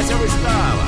почалася вистава.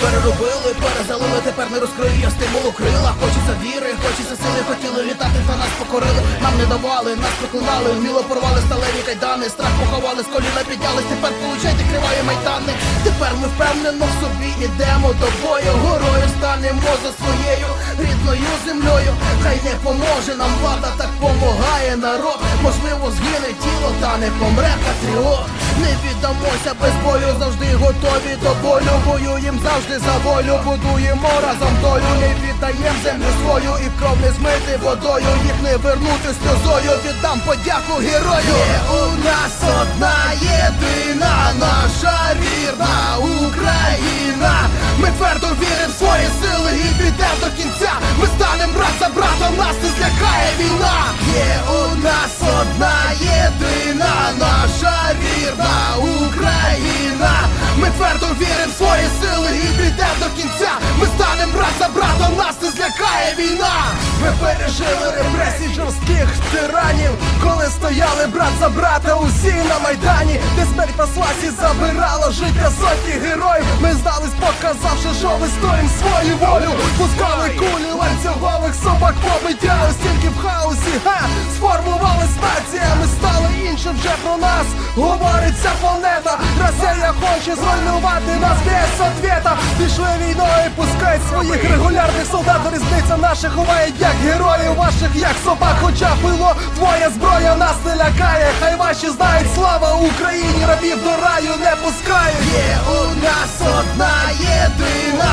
Переробили, перезалили, тепер не розкрию я стимулу крила. Хочеться віри, хочеться сили, хотіли літати, та нас покорили. Нам не давали, нас проклинали, вміло порвали сталеві кайдани. Страх поховали, з коліна піднялись, тепер получайте криває майдани. Тепер ми впевнено в собі ідемо до бою. Горою станемо за своєю рідною землею. Хай не поможе нам влада, так помагає народ. Можливо згине тіло, та не помре патріот. Не віддамося без бою, завжди готові до болю. Воюєм завжди за волю, будуємо разом долю. Не віддаєм землю свою і кров не змити водою. Їх не вернути сльозою, віддам подяку герою. Є у нас одна єдина, наша вірна Україна. Ми твердо віримо в свої сили і підемо до кінця. Ми станем брат за братом, нас не злякає війна війна. Ми пережили репресії жорстких тиранів Коли стояли брат за брата усі на майдані. Де смерть послась і забирала життя сотні героїв. Ми здались, показавши, що ми стоїм свою волю. Пускали кулі ланцюгових собак побиття Ось в хаосі, га, сформувалась нація. Ми стали іншим вже про нас Говорить ця планета Росія хоче зруйнувати нас без ответа. Пішли війною, пускають своїх регулярних солдат Наших ховає як героїв ваших, як собак Хоча пило. Твоя зброя нас не лякає. Хай ваші знають слава Україні, рабів до раю не пускає. Є у нас одна єдина,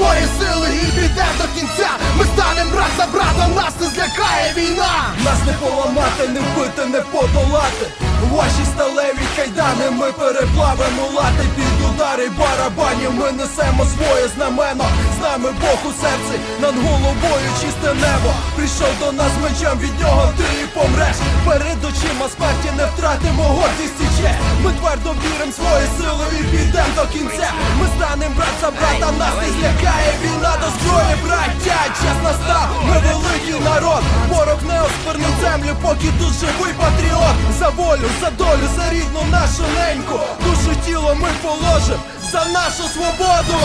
свої сили і підемо до кінця. Ми станем брат за братом, нас не злякає війна. Нас не поламати, не вбити, не подолати. Ваші сталеві кайдани ми переплавимо лати. Під удари барабанів Ми несемо своє знамено. З нами Бог у серці, над головою чисте небо. Прийшов до нас мечем, від нього ти і помреш. Перед очима смерті не втратимо гордість і честь. Ми твердо віримо свої сили і кінця Ми братця, брата, нас не злякає війна до зброї, браття. Час настав, ми великий народ. Ворог не осквернив землю, поки тут живий патріот. За волю, за долю, за рідну нашу неньку. Душу тіло ми положим за нашу свободу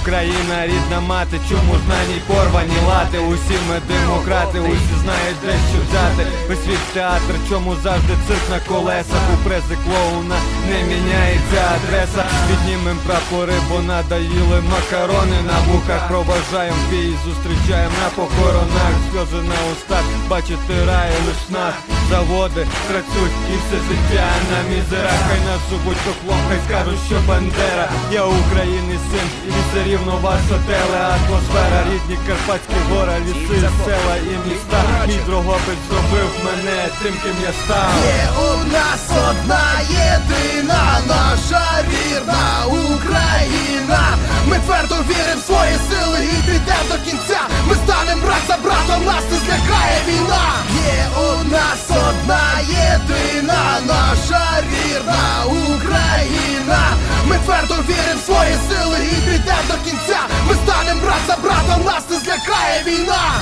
Україна рідна мати, чому ж на ній порвані лати? Усі ми демократи, усі знають де що взяти. Весь світ театр, чому завжди цирк на колесах У прези клоуна не міняється адреса. Піднімем прапори, бо надоїли макарони на вухах. Проважаєм бій, зустрічаєм на похоронах. Сльози на устах, бачити рай лиш нас Заводи працюють і все життя на мізерах. Хай нас зовуть коклом, хай скажуть, що бандера. Я України син, і все рівно ваша телеатмосфера, рідні карпатські гора, ліси, села і міста. Мій Дрогобич зробив мене тим, ким я став. Є у нас одна єдина, наша вірна Україна. Ми твердо віримо в свої сили і підемо до кінця. Ми сили і піде до кінця. Ми станемо брат за брата, нас не злякає війна.